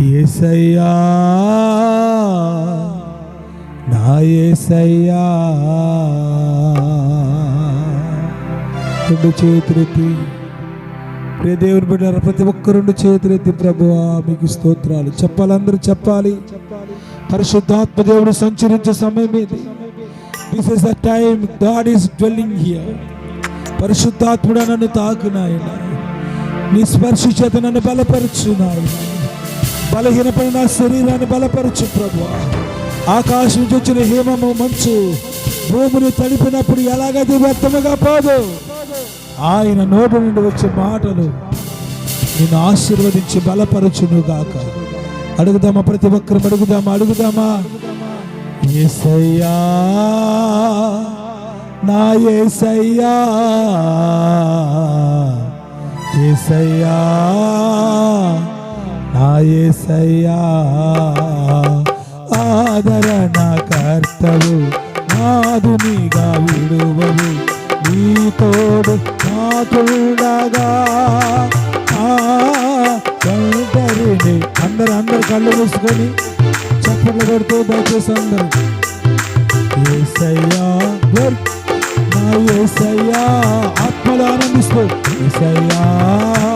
ఏసయ్యా నా ఏసయ్యా. రెండు చేతులెత్తి ప్రే దేవుని బిడ్డారు ప్రతి ఒక్క రెండు చేతులెత్తి ప్రభువా మీకు స్తోత్రాలు. చెప్పాలి అందరూ చెప్పాలి. పరిశుద్ధాత్మ దేవుడు సంచరించే సమయం ఇది. This is the time God is dwelling here పరిశుద్ధాత్ముడు నన్ను తాకునాయన. నీ స్పర్శ చేత నన్ను బలపరుచున్నాయన బలహీనపడిన నా శరీరాన్ని బలపరచు ప్రభు. ఆకాశం నుంచి వచ్చిన హేమము మంచు భూమిని తడిపినప్పుడు ఎలాగది వ్యర్థముగా పోదు? ఆయన నోటి నుండి వచ్చే మాటలు నిన్ను ఆశీర్వదించి బలపరచును గాక. అడుగుదామా ప్రతి ఒక్కరు అడుగుదామా అడుగుదామా? ఏసయ్యా నా ఏసయ్యా ఏసయ్యా. నా ఆదరణ కర్తవు నాదునిగా విడువవు. నీ తోడు నాకుండగా ఆ అందరు అందరు కళ్ళు మూసుకొని చప్పట్లు పెడుతూ దయచేసి అందరు. ఏసయ్యా గొర్- నా ఏసయ్యా ఆత్మలో ఆనందిస్తూ. ఏసయ్యా.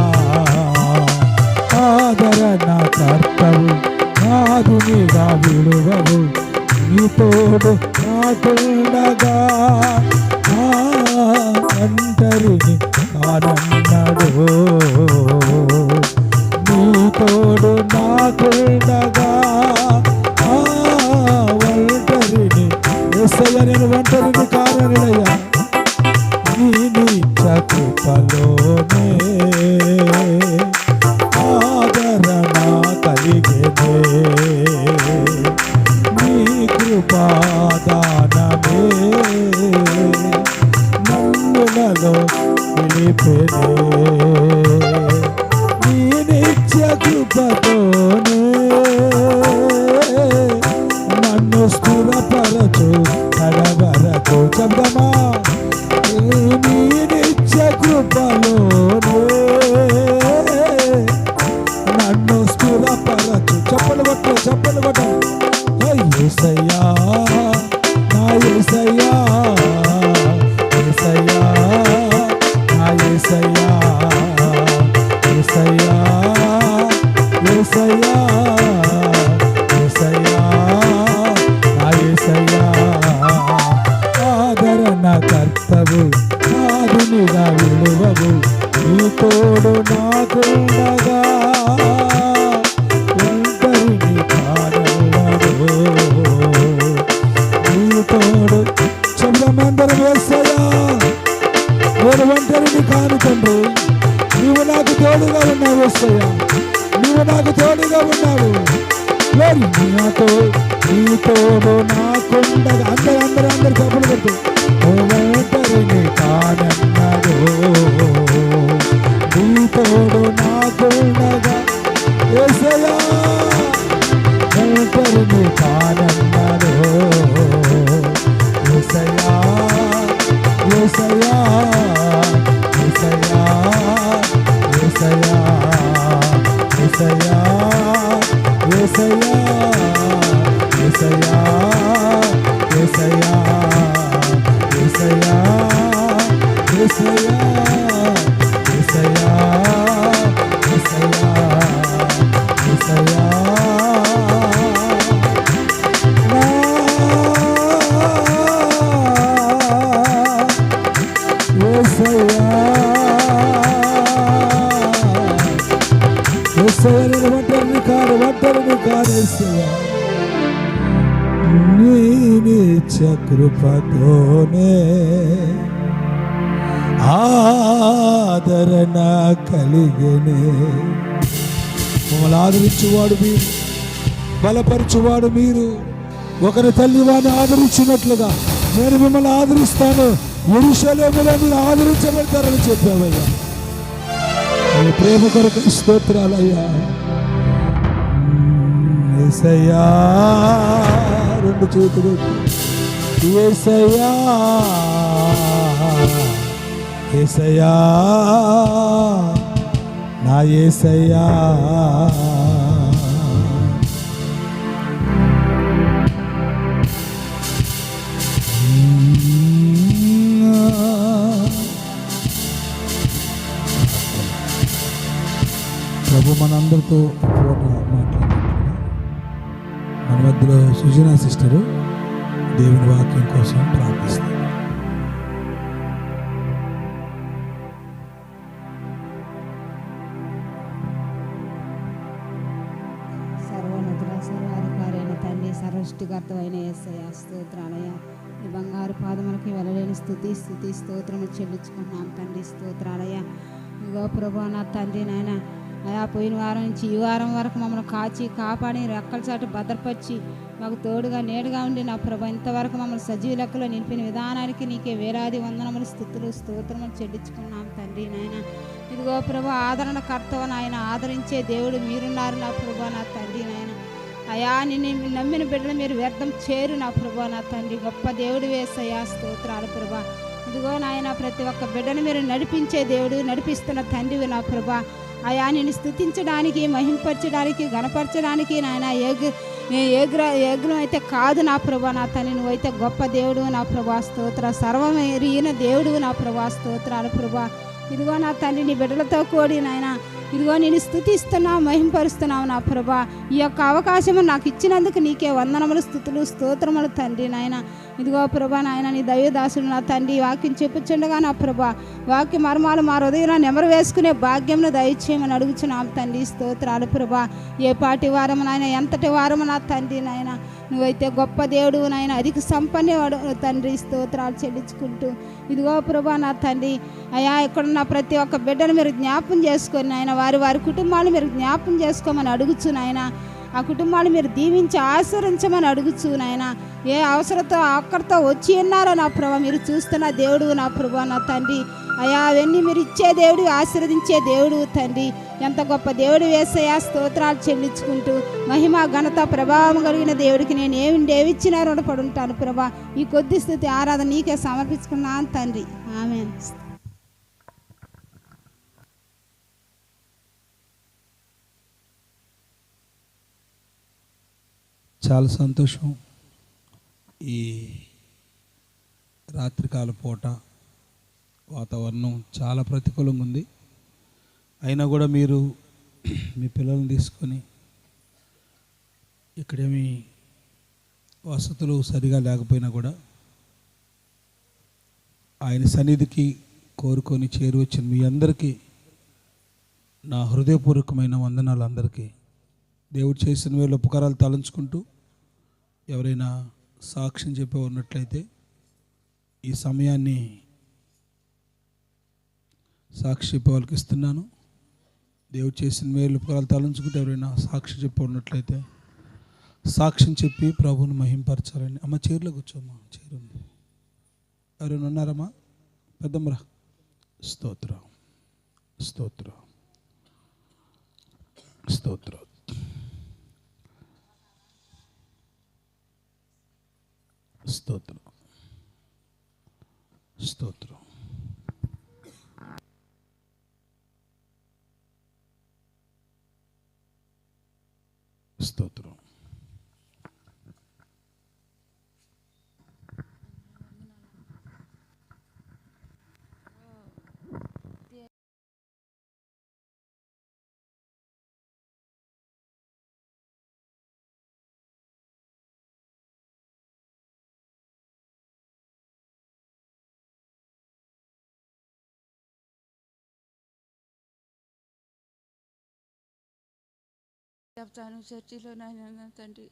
দেবে ఏసయ్యా నీ ఆదరణ కలిగనే. మమ్మల్ని ఆదరించువాడు మీరు బలపరచువాడు మీరు. ఒకరి తల్లి వాడిని ఆదరించినట్లుగా నేను మిమ్మల్ని ఆదరిస్తాను. ఎరుషలేములో మీరు ఆదరించబడతారని చెప్పావయ్యా. ప్రేమ కొరకు స్తోత్రాలయ్యా. ఏసయ్యా రెండు చేతులు. ఏసయ్యా ఏసయ్యా నా ఏసయ్యా. ప్రభు మనందరితో పూట సుజన సిస్టరు దేవుని వాక్యం కోసం ప్రార్థిస్తుంది సృష్టికర్తమైన సర్వాధికారి తండ్రి స్తోత్రాలయ ఈ బంగారు పాదములకి వెళ్ళలేని స్థుతి స్థుతి స్తోత్రము చెల్లించుకుంటున్నాం తండ్రి స్తోత్రాలయ ఇగో ప్రభా నా తండ్రి నాయన అలా పోయిన వారం నుంచి ఈ వారం వరకు మమ్మల్ని కాచి కాపాడి రెక్కల చాటు భద్రపరిచి మాకు తోడుగా నేడుగా ఉండి నా ప్రభ ఇంతవరకు మమ్మల్ని సజీవ లెక్కలో నిలిపిన విధానానికి నీకే వేలాది వందనములు స్థుతులు స్తోత్రములు చెల్లించుకున్నాం తండ్రి నాయన. ఇదిగో ప్రభు ఆదరణకర్తవు నాయన ఆదరించే దేవుడు మీరున్నారు నా ప్రభా నా తండ్రి నాయన. అయా నిన్ను నమ్మిన బిడ్డలు మీరు వ్యర్థం చేరు నా ప్రభా నా తండ్రి. గొప్ప దేవుడు వేసయ్యా స్తోత్రాలు ప్రభా. ఇదిగో నాయన ప్రతి ఒక్క బిడ్డను మీరు నడిపించే దేవుడు నడిపిస్తున్న తండ్రివి నా ప్రభా. అయా నేను స్థుతించడానికి మహింపరచడానికి గణపరచడానికి నాయన ఏగు ఏగ్ర ఏగ్రం అయితే కాదు నా ప్రభా నా తల్లి నువ్వైతే గొప్ప దేవుడు నా ప్రభా స్తోత్ర. సర్వమైన దేవుడు నా ప్రభా స్తోత్రాలు ప్రభా. ఇదిగో నా తండ్రి నీ బిడ్డలతో కూడి నాయన ఇదిగో నేను స్థుతిస్తున్నావు మహింపరుస్తున్నావు నా ప్రభా. ఈ యొక్క అవకాశము నాకు ఇచ్చినందుకు నీకే వందనములు స్థుతులు స్తోత్రములు తండ్రి నాయన. ఇదిగో ప్రభా నాయన నీ దైవదాసుడు నా తండ్రి వాక్యం చెప్పుచుండగా నా ప్రభా వాక్య మర్మాలు మా హృదయంలో నెమరు వేసుకునే భాగ్యంను దయచేయమని అడుగుచున్నాం తండ్రి స్తోత్రాలు ప్రభా. ఏ పాటి వారము నాయన ఎంతటి వారము నా తండ్రి నాయన నువ్వైతే గొప్ప దేవుడు నాయన. అధిక సంపన్నేవాడు తండ్రి. స్తోత్రాలు చెల్లించుకుంటూ. ఇదిగో ప్రభా నా తండ్రి. అయా ఇక్కడున్న ప్రతి ఒక్క బిడ్డను మీరు జ్ఞాపం చేసుకొని నాయన వారి వారి కుటుంబాలు మీరు జ్ఞాపం చేసుకోమని అడుగుచు నాయన. ఆ కుటుంబాలు మీరు దీవించి ఆశ్రయించమని అడుగుచు నాయన. ఏ అవసరతో అక్కడితో వచ్చి ఉన్నారో నా ప్రభా మీరు చూస్తున్న దేవుడు నా ప్రభా నా తండ్రి. అయా అవన్నీ మీరు ఇచ్చే దేవుడు ఆశీర్వదించే దేవుడు తండ్రి. ఎంత గొప్ప దేవుడు వేసయా స్తోత్రాలు చెల్లించుకుంటూ మహిమ ఘనత ప్రభావం కలిగిన దేవుడికి నేను ఏమి దేవిచ్చినా రుణపడి ఉంటాను ప్రభా. ఈ కొద్ది స్థుతి ఆరాధన నీకే సమర్పించుకున్నాను తండ్రి. ఆమె చాలా సంతోషం ఈ రాత్రికాల పూట వాతావరణం చాలా ప్రతికూలంగా ఉంది. అయినా కూడా మీరు మీ పిల్లల్ని తీసుకొని ఇక్కడేమి వసతులు సరిగా లేకపోయినా కూడా ఆయన సన్నిధికి కోరుకొని చేరువచ్చిన మీ అందరికీ నా హృదయపూర్వకమైన వందనాలు అందరికీ. దేవుడు చేసిన వేళ ఉపకారాలు తలంచుకుంటూ ఎవరైనా సాక్ష్యం చెప్పే ఉన్నట్లయితే ఈ సమయాన్ని సాక్షి చెప్పే వాళ్ళకి ఇస్తున్నాను. దేవుడు చేసిన మేలు ఫలాలు తలంచుకుంటే ఎవరైనా సాక్షి చెప్పుకున్నట్లయితే సాక్ష్యం చెప్పి ప్రభువుని మహింపరచాలని. అమ్మ చీరలో కూర్చోమ్మా. చీర ఎవరైనా ఉన్నారమ్మా? పెద్దమ్మరా. స్తోత్రం. స్తోత్రం. స్తోత్రం. స్తోత్రం. స్తోత్రం. స్తోత్రం చెప్తాను చర్చిలో నాయన తండ్రి.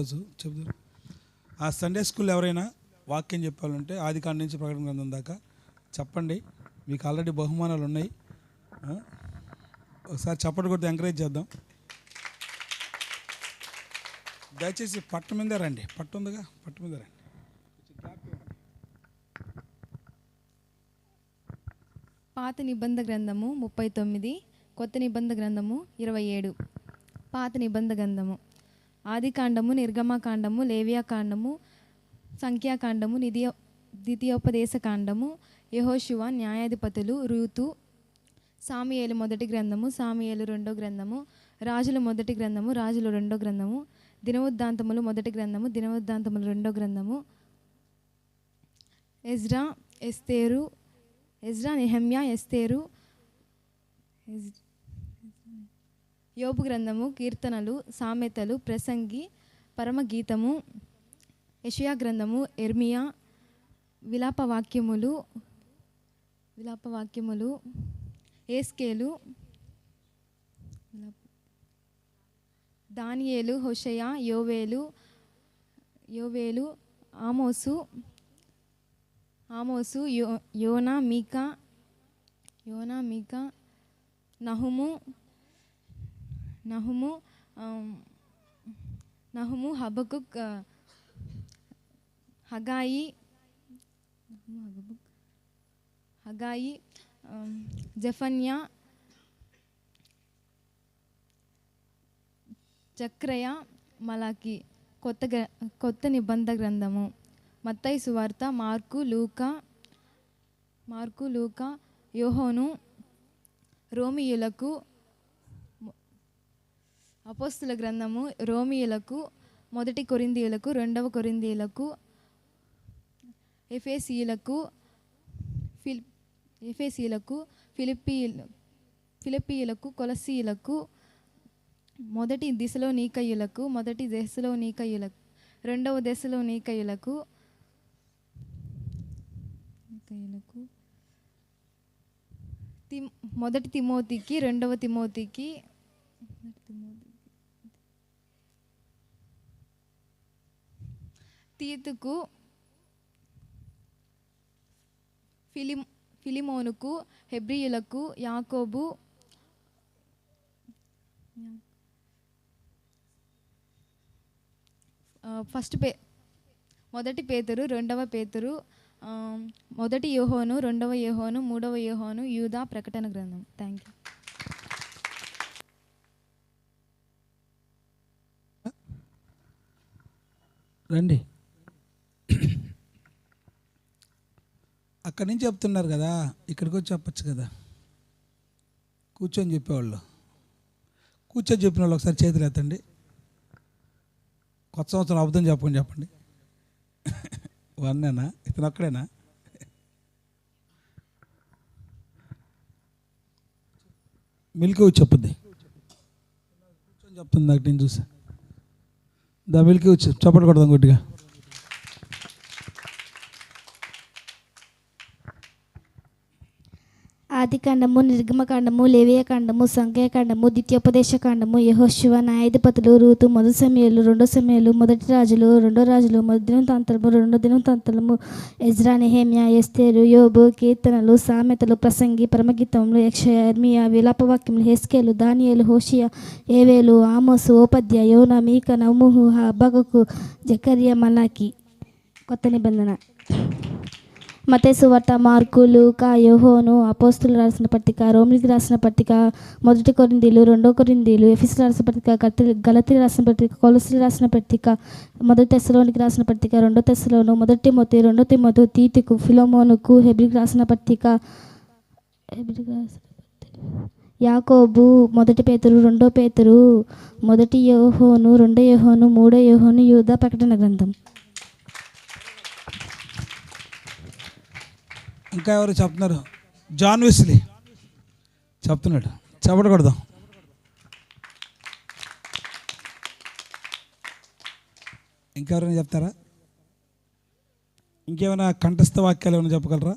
ఈరోజు చెబుతారు ఆ సండే స్కూల్ ఎవరైనా వాక్యం చెప్పాలంటే ఆది కాండ నుంచి ప్రకటన గ్రంథం దాకా చెప్పండి. మీకు ఆల్రెడీ బహుమానాలు ఉన్నాయి. ఒకసారి చప్పటి కొట్టి ఎంకరేజ్ చేద్దాం. దయచేసి పట్టు మీద రండి. పట్టు ఉందిగా? పట్టు మీద రండి. పాత నిబంధ గ్రంథము ముప్పై తొమ్మిది కొత్త నిబంధ గ్రంథము ఇరవై ఏడు. పాత నిబంధ గ్రంథము. ఆదికాండము నిర్గమకాండము లేవియాకాండము సంఖ్యాకాండము నిధియ ద్వితీయోపదేశ కాండము యహోశివ న్యాయాధిపతులు రూతు సామియేలు మొదటి గ్రంథము సామియేలు రెండో గ్రంథము రాజుల మొదటి గ్రంథము రాజుల రెండో గ్రంథము దినవృద్ధాంతములు మొదటి గ్రంథము దినవృద్ధాంతములు రెండో గ్రంథము. ఎజ్రా ఎస్తేరు ఎజ్రా నెహమ్యా ఎస్తేరు ఎజ్- యోబు గ్రంథము కీర్తనలు సామెతలు ప్రసంగి పరమగీతము యషయా గ్రంథము ఎర్మియా విలాప వాక్యములు విలాప వాక్యములు ఏస్కేలు దానియేలు హోషయ యోవేలు యోవేలు ఆమోసు ఆమోసు యో యోనా మీకా యోనా మీకా నహుము నహుము నహుము హబకుక్ హగాయి హగాయి జఫన్యా చక్రయ మలాకి కొత్త గ్ర కొత్త నిబంధ గ్రంథము మత్తయి సువార్త మార్కు లూకా మార్కు లూకా యోహోను రోమియులకు అపోస్తుల గ్రంథము రోమియులకు మొదటి కొరిందీయులకు రెండవ కొరిందీయులకు ఎఫేసీలకు ఫిల్ ఎఫేసీలకు ఫిలిప్పీయుల ఫిలిప్పీయులకు కొలసీయులకు మొదటి దిశలో నీకయ్యులకు మొదటి దశలో నీకయ్యులకు రెండవ దశలో నీకయ్యులకు నీకయ్యులకు మొదటి తిమోతికి రెండవ తిమోతికి తిమోతి తీతుకు ఫిలి ఫిలిమోనుకు హెబ్రియులకు యాకోబు ఫస్ట్ పే మొదటి పేతురు రెండవ పేతురు మొదటి యోహోను రెండవ యోహోను మూడవ యోహోను యూదా ప్రకటన గ్రంథం. థ్యాంక్ యూ రండి. అక్కడి నుంచి చెప్తున్నారు కదా ఇక్కడికి వచ్చి చెప్పచ్చు కదా. కూర్చొని చెప్పేవాళ్ళు. కూర్చొని చెప్పిన వాళ్ళు ఒకసారి చేతులు ఎత్తండి. కొత్త సంవత్సరం అబద్ధం చెప్పండి చెప్పండి. వన్నేనా? ఇతను ఒక్కడేనా? మిల్క్ వచ్చి చెప్పుద్ది. కూర్చొని చెప్తుంది నాకు నేను చూసా. దా మిల్క్ వచ్చి కొడదాం కొద్దిగా. ఆదికాండము నిర్గమకాండము లేవేయకాండము సంఖ్యాకాండము ద్వితీయోపదేశకాండము యహోశివ న్యాయాధిపతులు రూతు మొదటి సమయాలు రెండో సమయాలు మొదటి రాజులు రెండో రాజులు మొదటి దినతాంతరము రెండో దినతాంతరము ఎజ్రా నెహేమ్యా ఎస్తేరు యోబు కీర్తనలు సామెతలు ప్రసంగి పరమగీతములు యక్షయ ఎర్మియా విలాపవాక్యములు హెస్కేలు దానియేలు హోషియా ఏవేలు ఆమోసు ఓపద్య యోన మీక నముహు హబగకు జకర్య మలాకి. కొత్త నిబంధన. మతేసు వార్త మార్కు లూకా యోహోను అపోస్తులు రాసిన పట్టిక రోమిలికి రాసిన పట్టిక మొదటి కొరిందీలు రెండో కొరిందీలు ఎఫిస్ రాసిన పట్టిక గతి గలతి రాసిన పట్టిక కొలసి రాసిన పట్టిక మొదటి తెశలోనికి రాసిన పట్టిక రెండో తెశలోను మొదటి తిమోతి రెండో తిమ్మతు తీతికు ఫిలోమోనుకు హెబ్రికి రాసిన పట్టిక హెబ్రికి రాసిన పత్రిక యాకోబు మొదటి పేతురు రెండో పేతురు మొదటి యోహోను రెండో యోహోను మూడో యోహోను యూదా ప్రకటన గ్రంథం. ఇంకా ఎవరు చెప్తున్నారు? John Wesley. చెప్తున్నాడు. చెప్పకూడదాం. ఇంకెవరైనా చెప్తారా? ఇంకేమైనా కంఠస్థ వాక్యాలు ఏమైనా చెప్పగలరా?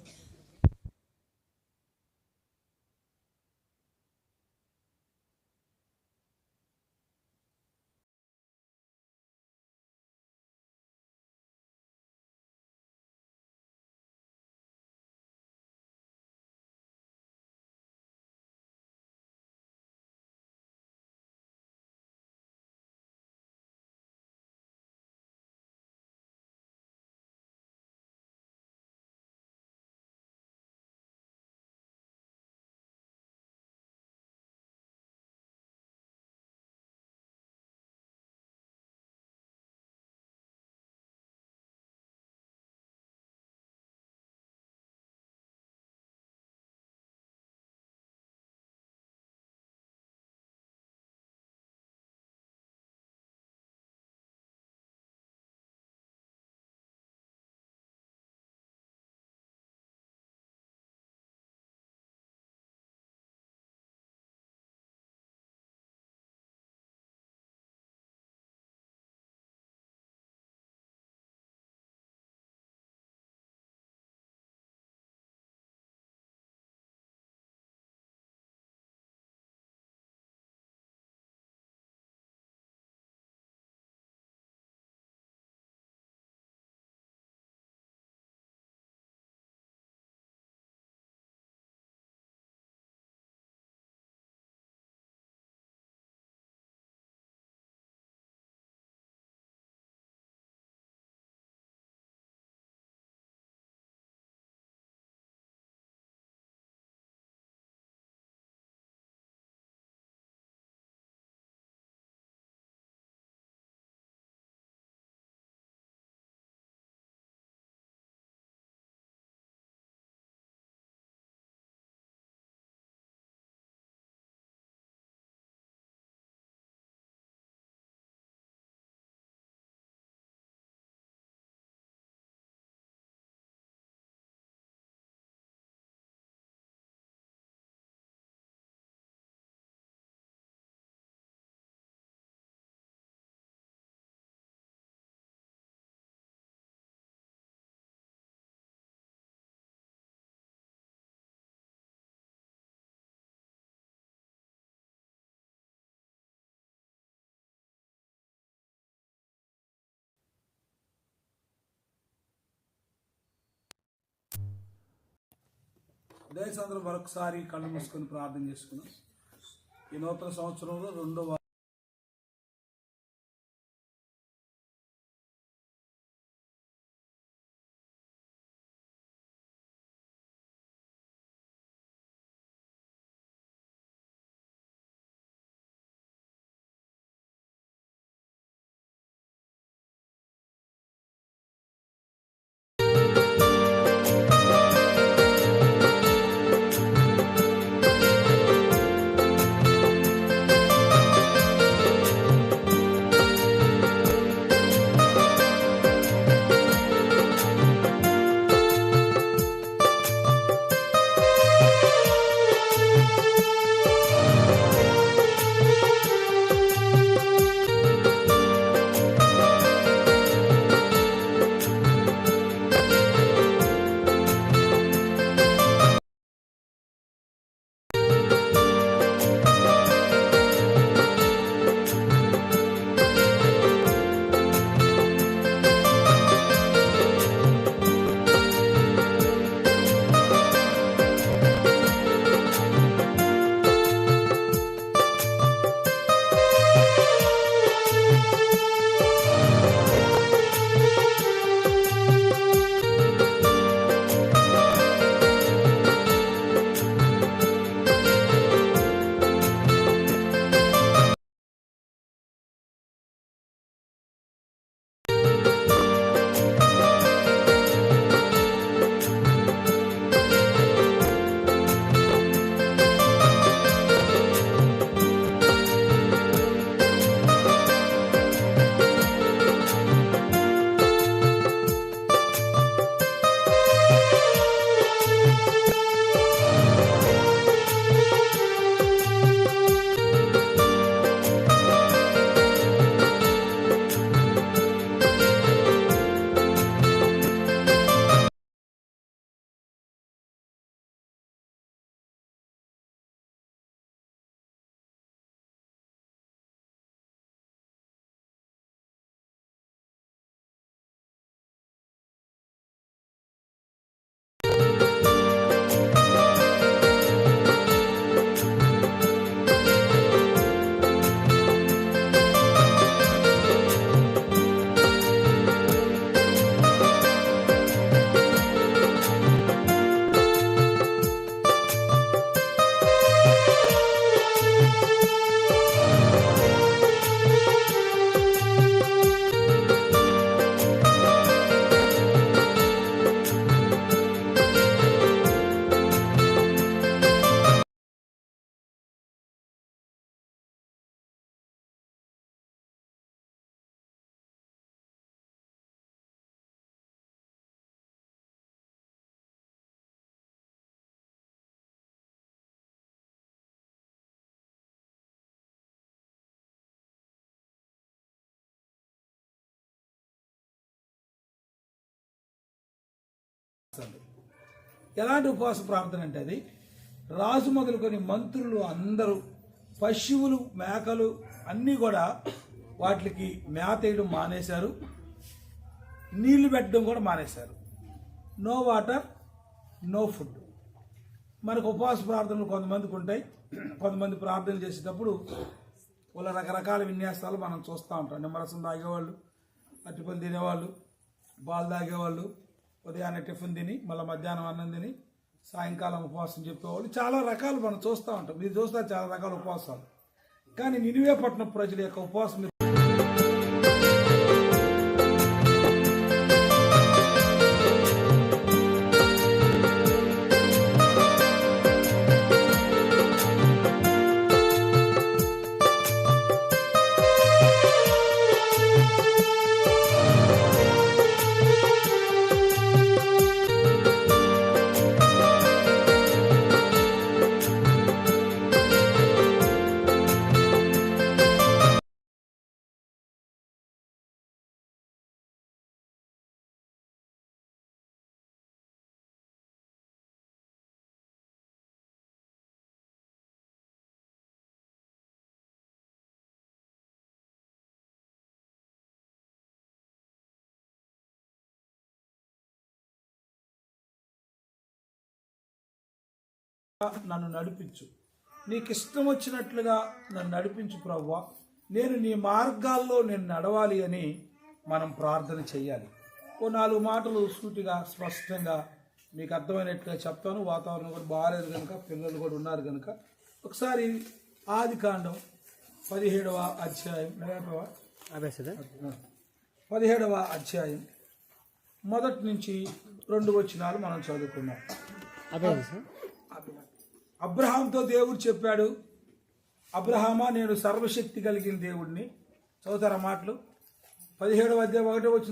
దయచేసి అందరూ మరొకసారి కళ్ళు మూసుకొని ప్రార్థన చేసుకున్నాం ఈ నూతన సంవత్సరంలో రెండవ ఎలాంటి ఉపవాస ప్రార్థన అంటే అది? రాజు మొదలుకొని మంత్రులు అందరూ పశువులు మేకలు అన్నీ కూడా వాటికి మేత వేయడం మానేశారు. నీళ్ళు పెట్టడం కూడా మానేశారు. నో వాటర్ నో ఫుడ్ మనకు ఉపవాస ప్రార్థనలు కొంతమందికి ఉంటాయి. కొంతమంది ప్రార్థనలు చేసేటప్పుడు వాళ్ళ రకరకాల విన్యాసాలు మనం చూస్తూ ఉంటాం. నిమ్మరసం తాగేవాళ్ళు అట్టిపల్లి తినేవాళ్ళు పాలు తాగేవాళ్ళు ఉదయాన్నే టిఫిన్ తిని మళ్ళీ మధ్యాహ్నం అన్నం తిని సాయంకాలం ఉపవాసం చెప్పేవాళ్ళు. చాలా రకాలు మనం చూస్తూ ఉంటాం. మీరు చూస్తే చాలా రకాల ఉపవాసాలు. కానీ నినివేపట్నం ప్రజల యొక్క ఉపవాసం నన్ను నడిపించు. నీకు ఇష్టం వచ్చినట్లుగా నన్ను నడిపించు ప్రవ్వా. నేను నీ మార్గాల్లో నేను నడవాలి అని మనం ప్రార్థన చేయాలి ఓ నాలుగు మాటలు సూటిగా స్పష్టంగా మీకు అర్థమైనట్టుగా చెప్తాను. వాతావరణం కూడా బాగాలేదు కనుక పిల్లలు కూడా ఉన్నారు కనుక ఒకసారి ఆది కాండం పదిహేడవ అధ్యాయం? పదిహేడవ అధ్యాయం. మొదటి నుంచి రెండు వచనాలు మనం చదువుకున్నాం అబ్రహాంతో దేవుడు చెప్పాడు అబ్రహామా నేను సర్వశక్తి కలిగిన దేవుడిని చదువుతారా మాటలు? పదిహేడవ అధ్యాయం ఒకటో వచ్చిన